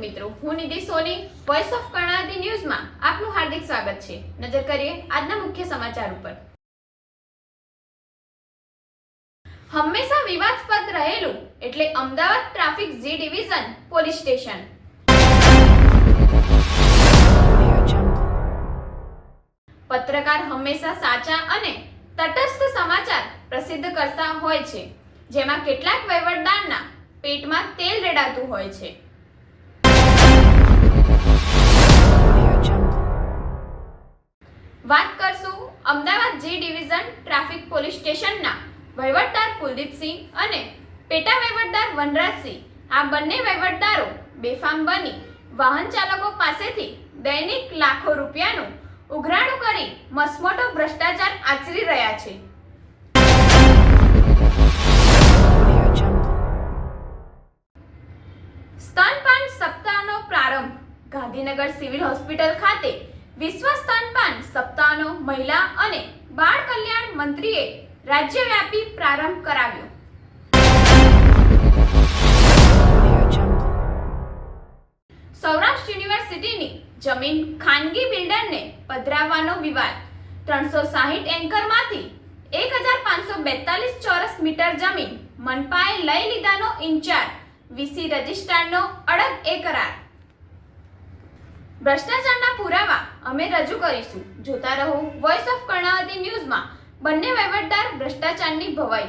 મિત્રો, હું Nidhi Soni voice of Karnavati ન્યૂઝમાં આપનું હાર્દિક સ્વાગત છે. નજર કરીએ આજના મુખ્ય સમાચાર ઉપર. હંમેશા વિવાદસ્પદ રહેલું એટલે Ahmedabad traffic G division police station. પત્રકાર હંમેશા સાચા અને તટસ્થ સમાચાર પ્રસિદ્ધ કરતા હોય છે, જેમાં કેટલાક વહીવટદારના રેડાતું હોય છે. વાત કરશું Ahmedabad G division traffic police સ્ટેશનના વહીવટદાર કુલદીપસિંહ અને પેટા વહીવટદાર વનરાજસિંહ. આ બંને વહીવટદારો બેફામ બની વાહન ચાલકો પાસેથી દૈનિક લાખો રૂપિયાનું ઉઘરાણું કરી મસમોટો ભ્રષ્ટાચાર આચરી રહ્યા છે. ગાંધીનગર સિવિલ હોસ્પિટલ ખાતે વિશ્વ સ્તનપાન સપ્તાહનો મહિલા અને બાળ કલ્યાણ મંત્રીએ રાજ્યવ્યાપી પ્રારંભ કરાવ્યો. સૌરાષ્ટ્ર યુનિવર્સિટીની જમીન ખાનગી બિલ્ડરને પધરાવવાનો વિવાદ. ત્રણસો સાહીઠ એન્કરમાંથી એક હજાર પાંચસો બેતાલીસ ચોરસ મીટર જમીન મનપાએ લઈ લીધાનો ઇન્ચાર્જ. વીસી રજિસ્ટ્રારનો અડગ એ કરાર. ભ્રષ્ટાચારના પુરાવા અમે રજૂ કરીશું. જોતા રહો વોઇસ ઓફ કર્ણાવતી ન્યૂઝમાં બંને વહીવટદાર ભ્રષ્ટાચારની ભવાઈ.